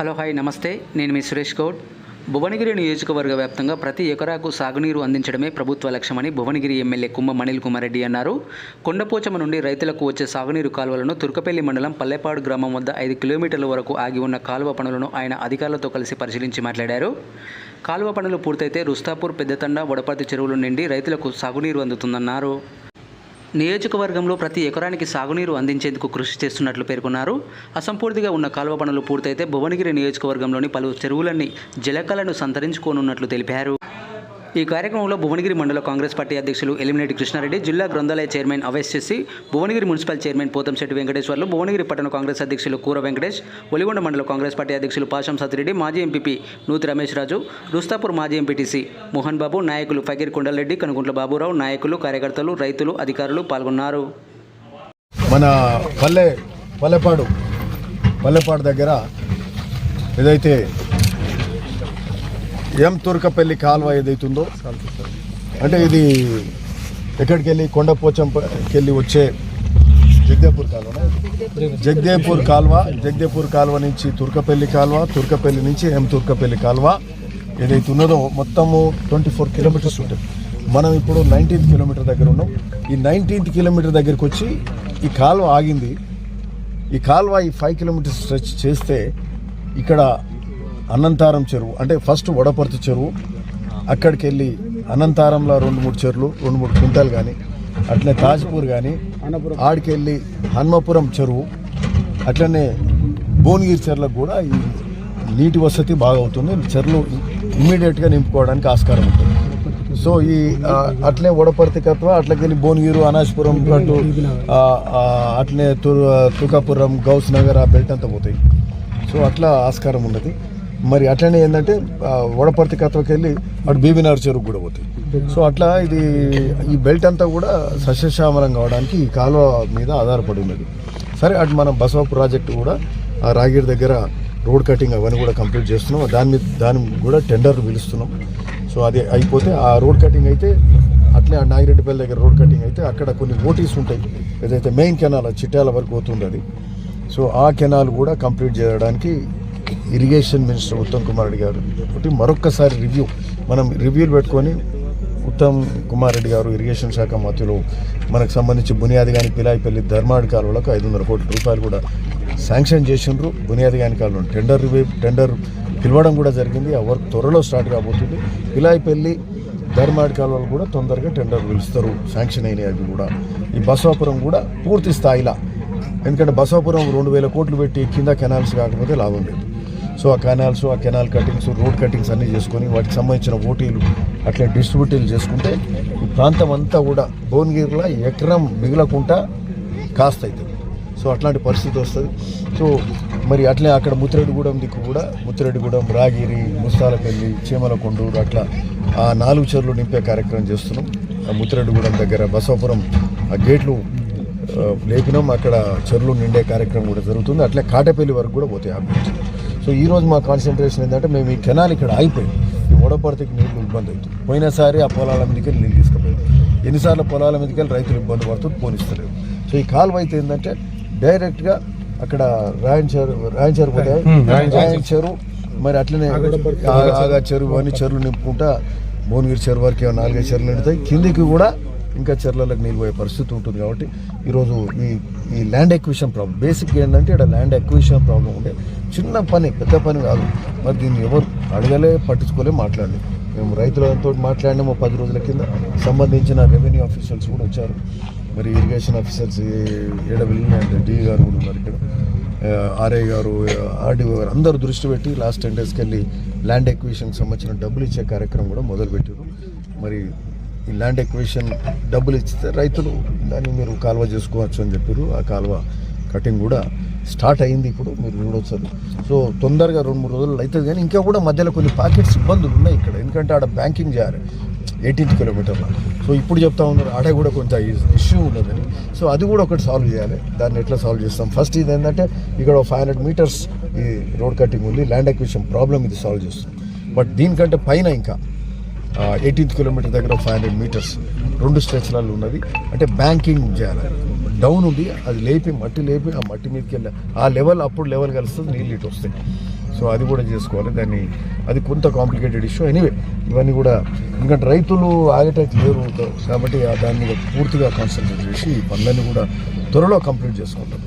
Hello hi నమస్తే. నేను మీ సురేష్ గౌడ్. భువనగిరి నియోజకవర్గ వ్యాప్తంగా ప్రతి ఎకరాకు సాగునీరు అందించడమే ప్రభుత్వ లక్ష్యమని భువనగిరి ఎమ్మెల్యే కుమ్మ మణిల్ కుమార్ రెడ్డి అన్నారు. కొండపోచమ నుండి రైతులకు వచ్చే సాగునీరు కాలువలను తుర్కపల్లి మండలం పల్లెపాడు గ్రామం వద్ద ఐదు కిలోమీటర్ల వరకు ఆగి ఉన్న కాలువ పనులను ఆయన అధికారులతో కలిసి పరిశీలించి మాట్లాడారు. కాలువ పనులు పూర్తయితే రుస్తాపూర్ పెద్దతండ వడపర్తి చెరువుల నుండి రైతులకు సాగునీరు అందుతుందన్నారు. నియోజకవర్గంలో ప్రతి ఎకరానికి సాగునీరు అందించేందుకు కృషి చేస్తున్నట్లు పేర్కొన్నారు. అసంపూర్తిగా ఉన్న కాలువ పనులు పూర్తయితే భువనగిరి నియోజకవర్గంలోని పలు చెరువులన్నీ జలకలను సంతరించుకోనున్నట్లు తెలిపారు. ఈ కార్యక్రమంలో భువనగిరి మండల కాంగ్రెస్ పార్టీ అధ్యక్షులు ఎలిమినేటి కృష్ణారెడ్డి జిల్లా గ్రంథాలయ chairman Avesh Bhuvanagiri municipal chairman Pothamsetty Venkateshwarlu Bhuvanagiri పట్టణ కాంగ్రెస్ అధ్యక్షులు కూర వెంకటేష్ ఒలిగొండ మండల కాంగ్రెస్ పార్టీ అధ్యక్షులు పాషం సతిరెడ్డి మాజీ ఎంపీపీ నూతి రమేష్ రాజు రుస్తాపూర్ మాజీ ఎంపీటీసీ మోహన్ బాబు నాయకులు ఫకీర్ కొండలరెడ్డి కనుగుంట్ల బాబురావు నాయకులు కార్యకర్తలు రైతులు అధికారులు పాల్గొన్నారు. మన పల్లె పల్లెపాడు పల్లెపాడు దగ్గర ఏదైతే ఎం తుర్కపల్లి కాలువ ఏదైతుందో అంటే ఇది ఎక్కడికి వెళ్ళి కొండపోచంకి వెళ్ళి వచ్చే జగదేపూర్ కాలువ జగదేపూర్ కాలువ జగదేపూర్ కాలువ నుంచి తుర్కపల్లి కాలువ తుర్కపల్లి నుంచి ఎం తుర్కపల్లి కాలువ ఏదైతే ఉన్నదో మొత్తము ట్వంటీ ఫోర్ కిలోమీటర్స్ ఉంటుంది. మనం ఇప్పుడు నైన్టీన్త్ కిలోమీటర్ దగ్గర ఉన్నాం. ఈ నైన్టీన్త్ కిలోమీటర్ దగ్గరికి వచ్చి ఈ కాలువ ఆగింది. ఈ కాలువ ఈ ఫైవ్ కిలోమీటర్స్ స్ట్రెచ్ చేస్తే ఇక్కడ అనంతారం చెరువు. అంటే ఫస్ట్ వడపర్తి చెరువు. అక్కడికి వెళ్ళి అనంతారంలో రెండు మూడు చెరువులు రెండు మూడు కుంటలు కానీ అట్లనే తాజ్పూర్ కానీ ఆడికి వెళ్ళి హన్మపురం చెరువు అట్లనే భువనగిరి చెరువులకు కూడా ఈ నీటి వసతి బాగా అవుతుంది చెరువులు ఇమ్మీడియట్గా నింపుకోవడానికి ఆస్కారం ఉంటుంది. సో ఈ అట్లే వడపర్తి కత్వ అట్లకెళ్ళి భువనగిరి అనాజ్పురం అటు అట్లనే తు తుకాపురం గౌస్ నగర్ ఆ బెల్ట్ అంతా పోతాయి. సో అట్లా ఆస్కారం ఉన్నది. మరి అట్లనే ఏంటంటే వడపర్తి కథకెళ్ళి వెళ్ళి అటు బీబీనగర్ చెరుకు కూడా పోతాయి. సో అట్లా ఇది ఈ బెల్ట్ అంతా కూడా సస్యశ్యామలం కావడానికి ఈ కాలువ మీద ఆధారపడి ఉన్నది. సరే అటు మనం బసవ ప్రాజెక్టు కూడా ఆ రాగిరి దగ్గర రోడ్ కటింగ్ అవన్నీ కూడా కంప్లీట్ చేస్తున్నాం. దాని మీద దాని కూడా టెండర్ పిలుస్తున్నాం. సో అది అయిపోతే ఆ రోడ్ కటింగ్ అయితే అట్లే ఆ నాగిరెడ్డిపల్లి దగ్గర రోడ్ కటింగ్ అయితే అక్కడ కొన్ని ఓటీస్ ఉంటాయి. ఏదైతే మెయిన్ కెనాల్ చిట్యాల వరకు పోతుంది అది సో ఆ కెనాల్ కూడా కంప్లీట్ చేయడానికి ఇరిగేషన్ మినిస్టర్ ఉత్తమ్ కుమార్ రెడ్డి గారు. ఒకటి మరొక్కసారి రివ్యూ. మనం రివ్యూలు పెట్టుకొని ఉత్తమ్ కుమార్ రెడ్డి గారు ఇరిగేషన్ శాఖ మంత్రులు మనకు సంబంధించి బునియాది కానీ పిలాయిపల్లి ధర్మాడి కాలువలకు ఐదు వందల కోట్ల రూపాయలు కూడా శాంక్షన్ చేసిండ్రు. బునియాది గాని కాలువను టెండర్ రివ్యూ టెండర్ పిలవడం కూడా జరిగింది. ఆ వర్క్ త్వరలో స్టార్ట్ కాబోతుంది. పిలాయిపల్లి ధర్మాడి కాలువలు కూడా తొందరగా టెండర్ పిలుస్తారు. శాంక్షన్ అయినాయి అవి కూడా. ఈ బసవాపురం కూడా పూర్తి స్థాయిలో. ఎందుకంటే బసవాపురం రెండు వేల కోట్లు పెట్టి కింద కెనాల్స్ కాకపోతే లాభం లేదు. సో ఆ కెనాల్స్ ఆ కెనాల్ కటింగ్స్ రోడ్ కటింగ్స్ అన్నీ చేసుకొని వాటికి సంబంధించిన ఓటీలు అట్లా డిస్ట్రిబ్యూటీలు చేసుకుంటే ఈ ప్రాంతం అంతా కూడా భువనగిరిలో ఎకరం మిగలకుండా కాస్త అవుతుంది సో అట్లాంటి పరిస్థితి వస్తుంది. సో మరి అట్లే అక్కడ ముత్తిరెడ్డిగూడెం దిక్కు కూడా ముత్తిరెడ్డిగూడెం రాగిరి ముస్తాలపల్లి చీమలకొండూరు అట్లా ఆ నాలుగు చెరువులు నింపే కార్యక్రమం చేస్తున్నాం. ఆ ముత్తిరెడ్డిగూడెం దగ్గర బసవపురం ఆ గేట్లు లేపినాం. అక్కడ చెరువులు నిండే కార్యక్రమం కూడా జరుగుతుంది. అట్లే కాటపల్లి వరకు కూడా పోతాయి ఆ సో ఈ రోజు మా కాన్సన్ట్రేషన్ ఏంటంటే మేము ఈ కెనాల్ ఇక్కడ ఆగిపోయింది ఈ వడపర్తికి నీళ్ళు ఇబ్బంది అవుతుంది. పోయినసారి ఆ పొలాల మీదకి నీళ్ళు తీసుకుపోయింది ఎన్నిసార్లు పొలాల మీదకి వెళ్ళి రైతులు ఇబ్బంది పడుతుంది పోనిస్తలేదు సో ఈ కాలువ అయితే ఏంటంటే డైరెక్ట్గా అక్కడ రాయన్ చెరువు పోతాయి రాయన్ చెరువు. మరి అట్లనే ఆగా చెరువు అని చెరువులు నింపుకుంటా భువనగిరి చెరువు వరకు నాలుగైదు చెరువులు నిండుతాయి. కిందికి కూడా ఇంకా చెర్లలకు నీళ్ళు పోయే పరిస్థితి ఉంటుంది కాబట్టి ఈరోజు ఈ ఈ ల్యాండ్ ఎక్విషన్ ప్రాబ్లం బేసిక్ ఏంటంటే ఇక్కడ ల్యాండ్ ఎక్విషన్ ప్రాబ్లం ఉండే. చిన్న పని పెద్ద పని కాదు. మరి దీన్ని ఎవరు అడగలే పట్టించుకోలే మాట్లాడలేదు మేము రైతులతో మాట్లాడినాము పది రోజుల కింద. సంబంధించిన రెవెన్యూ ఆఫీసర్స్ కూడా వచ్చారు. మరి irrigation officers Edavelli and D garu కూడా ఉన్నారు ఇక్కడ. ఆర్ఐ గారు ఆర్డీఓ గారు అందరూ దృష్టి పెట్టి లాస్ట్ టెన్ డేస్కి వెళ్ళి ల్యాండ్ ఎక్విషన్కి సంబంధించిన డబ్బులు ఇచ్చే కార్యక్రమం కూడా మొదలుపెట్టారు. మరి ఈ ల్యాండ్ ఎక్వేషన్ డబ్బులు ఇస్తే రైతులు దాన్ని మీరు కాలువ చేసుకోవచ్చు అని చెప్పారు. ఆ కాలువ కటింగ్ కూడా స్టార్ట్ అయింది ఇప్పుడు మీరు చూడొచ్చు. సో తొందరగా రెండు మూడు రోజులు అవుతుంది కానీ ఇంకా కూడా మధ్యలో కొన్ని పాకెట్స్ ఇబ్బందులు ఉన్నాయి ఇక్కడ. ఎందుకంటే ఆడ బ్యాంకింగ్ చేయాలి ఎయిటీన్త్ కిలోమీటర్లో. సో ఇప్పుడు చెప్తా ఉన్నారు ఆడ కూడా కొంత ఇష్యూ ఉన్నదని. సో అది కూడా ఒకటి సాల్వ్ చేయాలి. దాన్ని ఎట్లా సాల్వ్ చేస్తాం? ఫస్ట్ ఇది ఏంటంటే ఇక్కడ ఫైవ్ హండ్రెడ్ మీటర్స్ ఈ రోడ్ కటింగ్ ఉంది ల్యాండ్ ఎక్విషన్ ప్రాబ్లం ఇది సాల్వ్ చేస్తాం బట్ దీనికంటే పైన ఇంకా ఎయిటీన్త్ కిలోమీటర్ దగ్గర ఫైవ్ హండ్రెడ్ మీటర్స్ రెండు స్ట్రెచ్లలో ఉన్నది. అంటే బ్యాంకింగ్ చేయాలి. డౌన్ ఉంది. అది లేపి మట్టి లేపి ఆ మట్టి మీదకి వెళ్ళి ఆ లెవెల్ అప్పుడు లెవెల్ కలుస్తుంది నీళ్ళు ఇటు వస్తాయి. సో అది కూడా చేసుకోవాలి. దాన్ని అది కొంత కాంప్లికేటెడ్ ఇష్యూ ఎనీవే ఇవన్నీ కూడా ఎందుకంటే రైతులు ఆగేటట్టు లేరు. కాబట్టి ఆ పూర్తిగా కాన్సన్ట్రేట్ చేసి ఈ పనులన్నీ కూడా త్వరలో కంప్లీట్ చేసుకుంటాం.